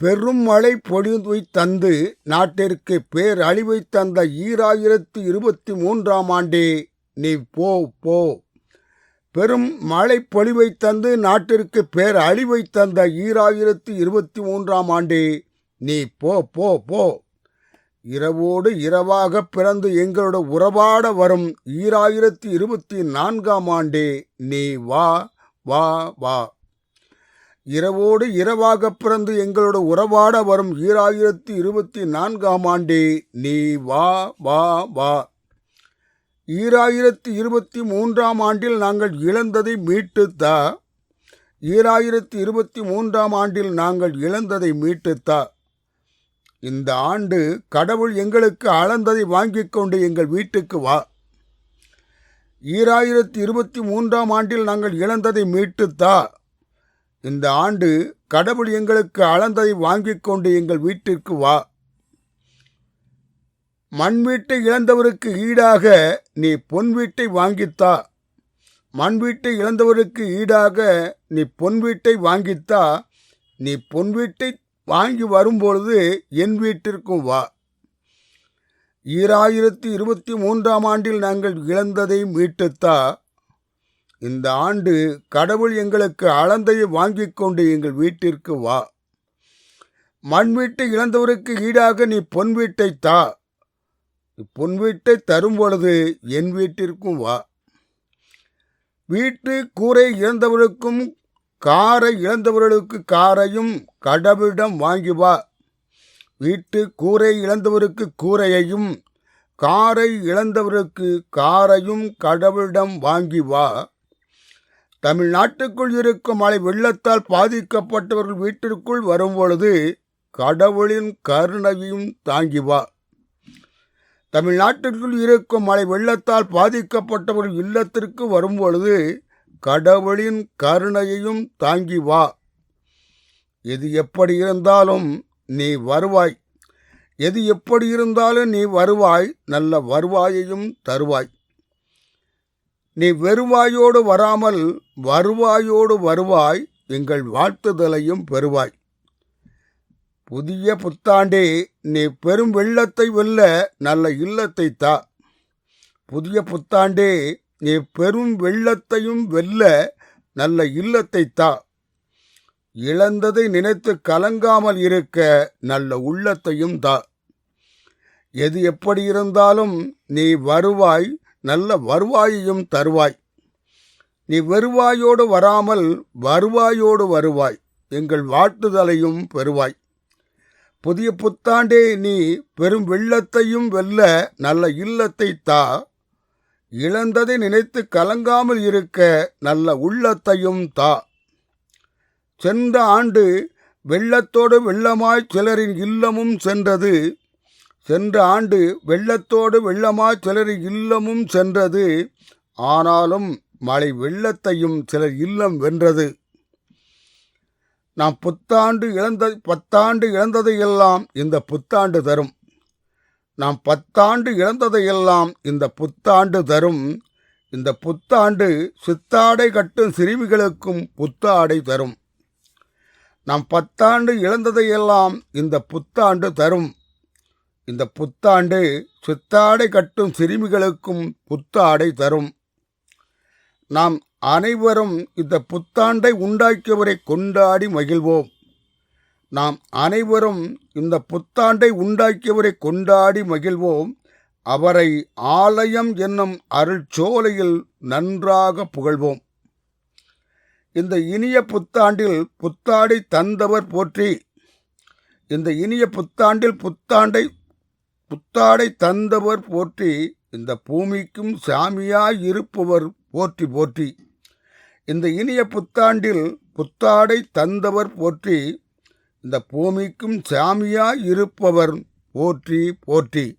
பெரும் மழை பொழிவை தந்து நாட்டிற்கு பேரழிவை தந்த ஈராயிரத்து இருபத்தி மூன்றாம் ஆண்டே நீ போ போ. பெரும் மழை பொழிவை தந்து நாட்டிற்கு பேரழிவை தந்த ஈராயிரத்து இருபத்தி மூன்றாம் ஆண்டே நீ போ போ போ. இரவோடு இரவாக பிறந்து எங்களோட உறவாட வரும் ஈராயிரத்தி இருபத்தி நான்காம் ஆண்டே நீ வா வா வா. இரவோடு இரவாக பிறந்து எங்களோட உறவாட வரும் ஈராயிரத்தி இருபத்தி நான்காம் ஆண்டே நீ வா வா வா. ஈராயிரத்தி இருபத்தி மூன்றாம் ஆண்டில் நாங்கள் இழந்ததை மீட்டுத்தா? ஈராயிரத்தி இருபத்தி மூன்றாம் ஆண்டில் நாங்கள் இழந்ததை மீட்டுத்தா? இந்த ஆண்டு கடவுள் எங்களுக்கு அளந்ததை வாங்கிக் கொண்டு எங்கள் வீட்டுக்கு வா. ஈராயிரத்தி இருபத்தி மூன்றாம் ஆண்டில் நாங்கள் இழந்ததை மீட்டுத்தா? இந்த ஆண்டு கடவுள் எங்களுக்கு அளந்ததை வாங்கிக் கொண்டு எங்கள் வீட்டிற்கு வா. மண் வீட்டை இழந்தவருக்கு ஈடாக நீ பொன் வீட்டை வாங்கித்தா மண் வீட்டை இழந்தவருக்கு ஈடாக நீ பொன் வீட்டை வாங்கித்தா நீ பொன் வீட்டை வாங்கி வரும்பொழுது என் வீட்டிற்கும் வா. ஈராயிரத்தி இருபத்தி மூன்றாம் ஆண்டில் நாங்கள் இழந்ததை மீட்டுத்தா இந்த ஆண்டு கடவுள் எங்களுக்கு அளந்தையை வாங்கி கொண்டு எங்கள் வீட்டிற்கு வா. மண் வீட்டை இழந்தவருக்கு ஈடாக நீ பொன் வீட்டை தா. பொன் வீட்டை தரும் பொழுது என் வீட்டிற்கும் வா. வீட்டு கூரை இழந்தவருக்கும் காரை இழந்தவர்களுக்கு காரையும் கடவுளிடம் வாங்கி வா. வீட்டு கூரை இழந்தவருக்கு கூரையையும் காரை இழந்தவருக்கு காரையும் கடவுளிடம் வாங்கி வா. தமிழ்நாட்டுக்குள் இருக்கும் மழை வெள்ளத்தால் பாதிக்கப்பட்டவர்கள் வீட்டிற்குள் வரும்பொழுது கடவுளின் கருணையும் தாங்கி வா. தமிழ்நாட்டிற்குள் இருக்கும் மழை வெள்ளத்தால் பாதிக்கப்பட்டவர்கள் இல்லத்திற்கு வரும்பொழுது கடவுளின் கருணையையும் தாங்கி வா. எது எப்படி இருந்தாலும் நீ வருவாய். எது எப்படி இருந்தாலும் நீ வருவாய். நல்ல வருவாயையும் தருவாய். நீ வெறுவாயோடு வராமல் வருவாயோடு வருவாய் எங்கள் வாழ்த்துதலையும் பெறுவாய். புதிய புத்தாண்டே நீ பெரும் வெள்ளத்தை வெல்ல நல்ல இல்லத்தை தா. புதிய புத்தாண்டே நீ பெரும் வெள்ளத்தையும் வெல்ல நல்ல இல்லத்தை தா. இழந்ததை நினைத்து கலங்காமல் இருக்க நல்ல உள்ளத்தையும் தா. எது எப்படி இருந்தாலும் நீ வருவாய் நல்ல வருவாயையும் தருவாய். நீ வருவாயோடு வராமல் வருவாயோடு வருவாய். எங்கள் வாழ்த்துதலையும் பெறுவாய். புதிய புத்தாண்டே நீ பெரும் வெள்ளத்தையும் வெல்ல நல்ல இல்லத்தை தா. இழந்ததை நினைத்து கலங்காமல் இருக்க நல்ல உள்ளத்தையும் தா. சென்ற ஆண்டு வெள்ளத்தோடு வெள்ளமாய் சிலரின் இல்லமும் சென்றது. சென்ற ஆண்டு வெள்ளத்தோடு வெள்ளமாய் சிலர் இல்லமும் சென்றது. ஆனாலும் மழை வெள்ளத்தையும் சிலர் இல்லம் வென்றது. நாம் புத்தாண்டு இழந்த பத்தாண்டு இழந்ததையெல்லாம் இந்த புத்தாண்டு தரும். நாம் பத்தாண்டு இழந்ததையெல்லாம் இந்த புத்தாண்டு தரும். இந்த புத்தாண்டு சித்தாடை கட்டும் சிறுமிகளுக்கும் புத்தாடை தரும். நாம் பத்தாண்டு இழந்ததையெல்லாம் இந்த புத்தாண்டு தரும். இந்த புத்தாண்டு சித்தாடை கட்டும் சிறுமிகளுக்கும் புத்தாடை தரும். நாம் அனைவரும் இந்த புத்தாண்டை உண்டாக்கியவரை கொண்டாடி மகிழ்வோம். நாம் அனைவரும் இந்த புத்தாண்டை உண்டாக்கியவரை கொண்டாடி மகிழ்வோம். அவரை ஆலயம் என்னும் அருள்சோலையில் நன்றாக புகழ்வோம். இந்த இனிய புத்தாண்டில் புத்தாடை தந்தவர் போற்றி. இந்த இனிய புத்தாண்டில் புத்தாண்டை புத்தாடை தந்தவர் போற்றி இந்த பூமிக்கும் சாமியாய் இருப்பவர் போற்றி போற்றி. இந்த இனிய புத்தாண்டில் புத்தாடை தந்தவர் போற்றி இந்த பூமிக்கும் சாமியாய் இருப்பவர் போற்றி போற்றி.